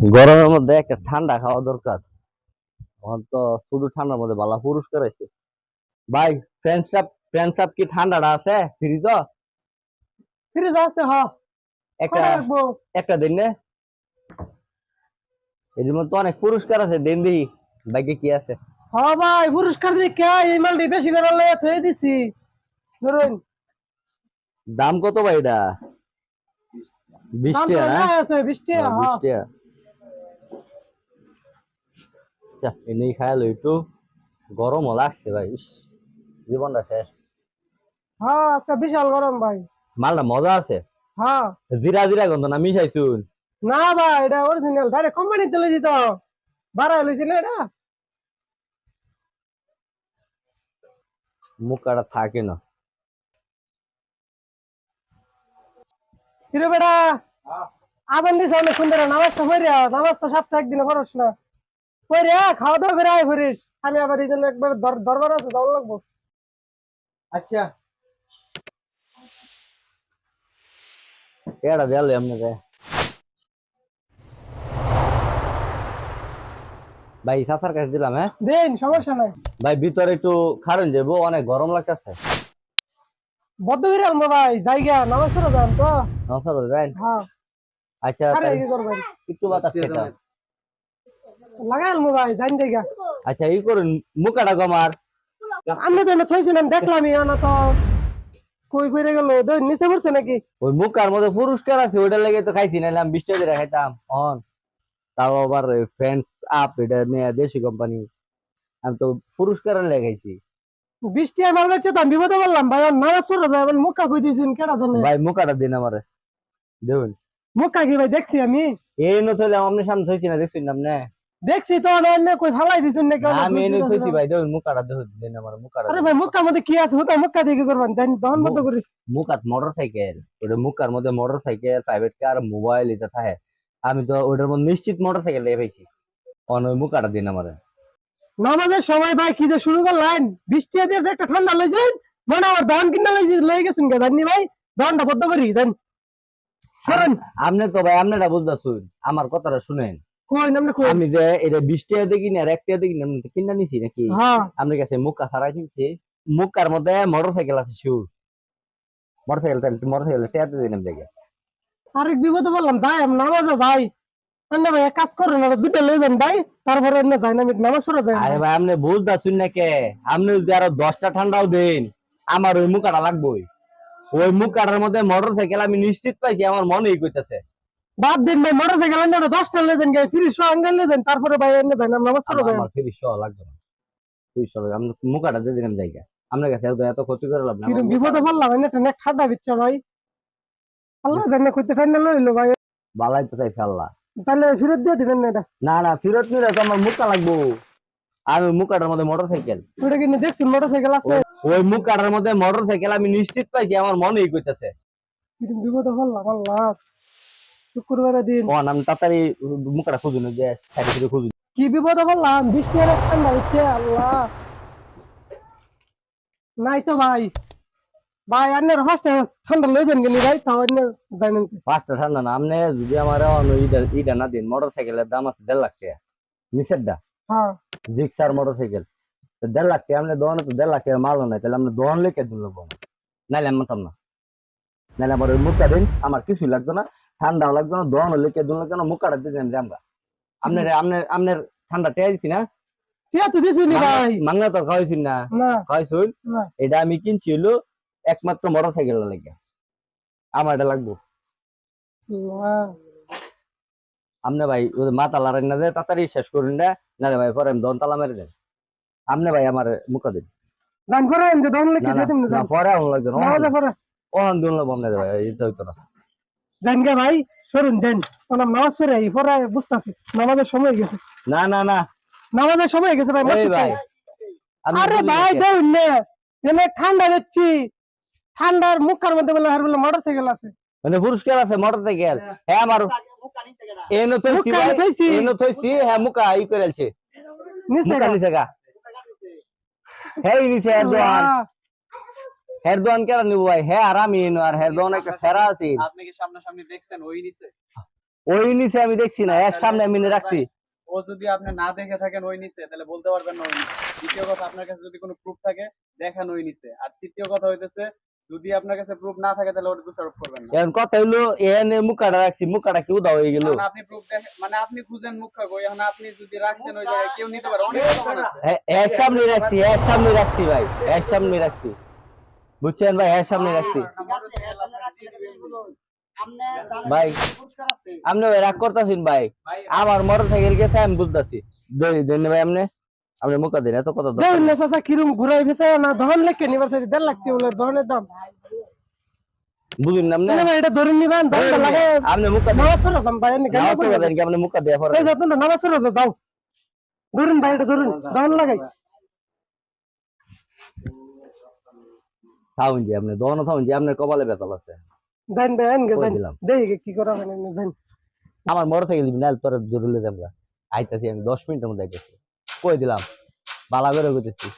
গরমের মধ্যে একটা ঠান্ডা খাওয়া দরকার। আমার তো শুধু ঠান্ডার মধ্যে বালা পুরস্কার আছে। ভাই ফ্রেন্ডস আপ ফ্রেন্ডস আপ কি ঠান্ডাটা আছে? ফ্রি তো ফ্রিজ আছে হ। একটা একটা দিন নে। এর মধ্যে অনেক পুরস্কার আছে দিন দিই। বাইকে কি আছে? হ ভাই পুরস্কার কে এই মালটি বেশি করে লয়ে থয়ে দিছি? ধরুন। দাম কত ভাই এটা? বিশ টাকা বিশ টাকা হ্যাঁ, বিশ টাকা। আচ্ছা এনেই একটু গরমও লাগছে ভাই ইস, জীবনটা শেষ। হ্যাঁ আচ্ছা বিশাল গরম ভাই। মালটা মজা আছে। হ্যাঁ জিরা জিরা গন্ধ না মিশাইছুন না ভাই এটা অরিজিনাল ডাইরেক্ট কোম্পানি তেলে দিত বাড়া লইছে না এটা? মুখ কাটা থাকে না। কিরে বেটা আজান দিছে অনেক সুন্দর নামাজ তো পড়ে নামাজ তো সপ্তাহে একদিনে পড়স না। খাওয়া দাওয়া করে আয় ফিরিস। আমি আবার এই জন্য একবার দরবার আছে দৌড় লাগবো। আচ্ছা। এটা দিয়ালে আপনাকে ভাই সাসার কাছে দিলাম হ্যাঁ? দেন সমস্যা নাই। ভাই ভিতরে একটু খারণ যাব অনেক গরম লাগতেছে। বদ্ধ করে আনব ভাই জায়গা পড়ে যান তো। নসর দেন হ্যাঁ। আচ্ছা একটু বাতাস খেতাম। আনব ভাই জান জায়গা আচ্ছা এই করুন মুখাটা কমার আমি তো থইছিলাম দেখলামই না তো। কই ফিরে গেল নিচে পড়ছে নাকি? ওই মুখার মধ্যে পুরস্কার আছে ওইটা লেগে তো খাইছি নাহলে আমি বিশ টাকা দিয়ে খাইতাম অন। তাও আবার ফ্রেন্ডস আপ এটা নিয়ে দেশি কোম্পানি আমি তো পুরস্কার লেগে খাইছি। বৃষ্টি আমার বাচ্চা তো আমি বিপদে বললাম ভাই আর নামাজ পড়ে যাবেন মুখা কই দিয়েছেন কেটা জানে? ভাই মুখাটা দিন আমারে। দেখুন। মুখা কি ভাই দেখছি আমি? এই নথলে আপনি সামনে থইছি না দেখছেন না আপনি? দেখছি তো অন্য কই ফালাই দিছেন নাকি অন্য আমি এনে না। ভাই দেখুন মুখাটা দেখুন দিন আমার মুখাটা আরে ভাই মুখা মধ্যে কি আছে? ওটা মুখা দিয়ে কি করবেন জানি দহন বন্ধ করি মুখাত মোটর সাইকেল ওটা মুখার মধ্যে motor cycle private car mobile এটা থাকে। আমি তো ওটার মধ্যে নিশ্চিত মোটর সাইকেল লেগে পাইছি অন ওই মুখাটা দিন আমারে। নামাজের সময় ভাই কি যে শুরু করলেন? বৃষ্টি দিয়ে যে একটা ঠান্ডা লইছেন? মনে আমার ধান কিনা লইছে লই গেছেন কে? জানি ভাই? ধানটা বদ্ধ করি সরেন। আপনি তো ভাই আপনারা বুঝতেছুন আমার কথাটা শুনেন। আমি যে এটা বিশ টাকা দিয়ে কিনে আর এক টাকা দিয়ে কিনে কিনা নিছি নাকি? হ্যাঁ। কাছে মুক্কা ছাড়াই কিনছি। মুক্কার মধ্যে মোটর সাইকেল আছে sure motor cycle motor cycle টেয়াতে দিলাম দেখে। আরেক বিপদে বললাম ভাই আমি নামাজে ভাই। কাজ করেন আর দুটো লই যান ভাই। তারপরে যাই না আমি নামাজ পড়ে যাই। আরে ভাই আপনি না কে? আপনি যদি আরও দশটা ঠান্ডাও দেন আমার ওই মুখাটা লাগবেই। ওই মুখাটার মধ্যে মোটর সাইকেল আমি নিশ্চিত পাইছি আমার মনেই কইতেছে। বাদ দিন ভাই মোটর সাইকেল আনলে দশটা লই যান গাই ফ্রি শো আঙ্গেল লই তারপরে ভাই এমনি যাই না নামাজ পড়ে যাই আমার ফিরি সহ লাগবে না। ফিরি সহ লাগবে। আপনি মুখাটা দিয়ে দিলাম জায়গা আপনার কাছে এত ক্ষতি করে লাভ না কিরম বিপদে বললাম এনে টেনে ঠাডা দিচ্ছে ভাই। আল্লাহ জানে কইতে ফাইন লইলো ভাই। বালাই তো চাইছে আল্লাহ। তাহলে ফেরত দিয়ে দিবেন না এটা? না না ফেরত নিলে তো আমার মুখটা লাগবো। আর ওই মুখাটার মধ্যে মোটর সাইকেল ওটা কিন্তু দেখছি মোটর সাইকেল আছে। ওই মুখ কাটার মধ্যে মোটর সাইকেল আমি নিশ্চিত পাইছি আমার মনেই কইতেছে। কিরম বিপদে বললাম আল্লাহ। শুক্রবারের দিন। ও আমি তাড়াতাড়ি মুখটা খুঁজুন যে সাইডে থেকে খুঁজুন। কি বিপদে বললাম বৃষ্টি আর ঠান্ডা হচ্ছে আল্লাহ। নাই তো ভাই। ভাই আন্নের ফার্স্ট ঠান্ডা লই যান কিন্তু ভাই তাও আন্নের জানেন পাঁচটা ঠান্ডা না আপনি যদি আমার ইটা ইটা না দিন মোটর সাইকেলের দাম আছে দেড় লাখ টাকা। নিচের দা? হ্যাঁ। জিক্সার মোটর সাইকেল দেড় লাখ টাকা আপনি দোকানে তো দেড় লাখ টাকা মালও নাই তাহলে আপনি দোকান লেখে দিন লোক নাইলে আমি মাতাম না। নাইলে আমার ওই মুখটা দিন আমার কিছুই লাগতো না। ঠান্ডাও লাগতো না দোকানও লেখে দিন লাগতো না মুখটা দিয়ে দেন আমরা। আপনার আপনার আপনার ঠান্ডা টেয়া দিছি না? ঠিক আছে দিছি নি ভাই। মাংনা তো খাওয়াইছি না। খাওয়াইছুন? এটা আমি কিনছি হলো একমাত্র মোটর সাইকেল লাগে। আমার এটা লাগবো। আপনি ভাই মাথা লড়াই না দেয় তাড়াতাড়ি শেষ করুন না। না ভাই পরে দন তালা মেরে দেন। আপনি ভাই আমার মুখা দিন। দান করেন যে দান না পরে আমার লাগবে না। হলে পরে। ওখান দিন লাগবো আপনাদের ভাই এটা হইতো না। দেন গে ভাই সরুন দেন। ওনার নামাজ পড়ে এই পরে বুঝতেছি নামাজের সময় গেছে। না না না। নামাজের সময় গেছে ভাই এই ভাই আরে ভাই? দেখুন। না এনে ঠান্ডা দিচ্ছি। ঠান্ডার মুখার মধ্যে বলে হার বলে মোটর সাইকেল আছে। মানে পুরস্কার আছে মোটর সাইকেল হ্যাঁ আমার এনো ভাই থইছি। এনো থইছি হ্যাঁ মুখা ই করে আলছে। নিচে মুখা নিছে গা। হ্যাঁ নিছে এরদোয়ান হেরদোয়ান কেন নিব ভাই? হ্যাঁ আর আমি আর হেরদোয়ান একটা সেরা আছে। আপনি কি সামনাসামনি দেখছেন ওই নিচে? ওই নিচে আমি দেখছি না এর সামনে আমি রাখছি। ও যদি আপনি না দেখে থাকেন ওই নিচে তাহলে বলতে পারবেন না ওই নিচে। দ্বিতীয় কথা আপনার কাছে যদি কোনো প্রুফ থাকে দেখান ওই নিচে। আর তৃতীয় কথা হইতেছে যদি আপনার কাছে প্রুফ না থাকে তাহলে ওটা দোষারোপ করবেন না। এখন কথা হইল এনে রাখছি কি উদা হয়ে গেল। আপনি প্রুফ মানে আপনি খুঁজেন মুখ খাব এখন আপনি যদি রাখছেন ওই জায়গায় কেউ নিতে পারে অনেক দোকান আছে। সামনে রাখছি সামনে রাখছি ভাই এর সামনে রাখছি। বুঝছেন ভাই? এর সামনে রাখছি। ভাই আপনি ভাই রাগ করতেছেন ভাই। আমার মোটর সাইকেল গেছে আমি বুঝতেছি। দেন ভাই আপনি আপনি মুখা দিন এত কথা না চাচা কিরম ঘুরাই ফেসে না দহন লেখকে নিবার দেড় লাখ বলে দহনের দাম। বুঝুন না আপনি। এটা ধরে নিবেন আপনি মুখা দিন। নামাজ পড়ো ভাই দেন আপনি মুখা দেওয়া পরে এই যে তোমরা নামাজ পড়ো যাও। ধরুন ভাই এটা ধরুন দহন লাগাই। থাউন যে আপনি দহন থাউন যে আপনার কপালে বেতাল আছে দেন দেন দিলাম। দেখি কি করা দেন। আমার মোটর সাইকেল দিবি না তোর জরুরি আমরা আইতাছি আমি দশ মিনিটের মধ্যে আইতাছি। কই দিলাম? বালা করে কইতেছি।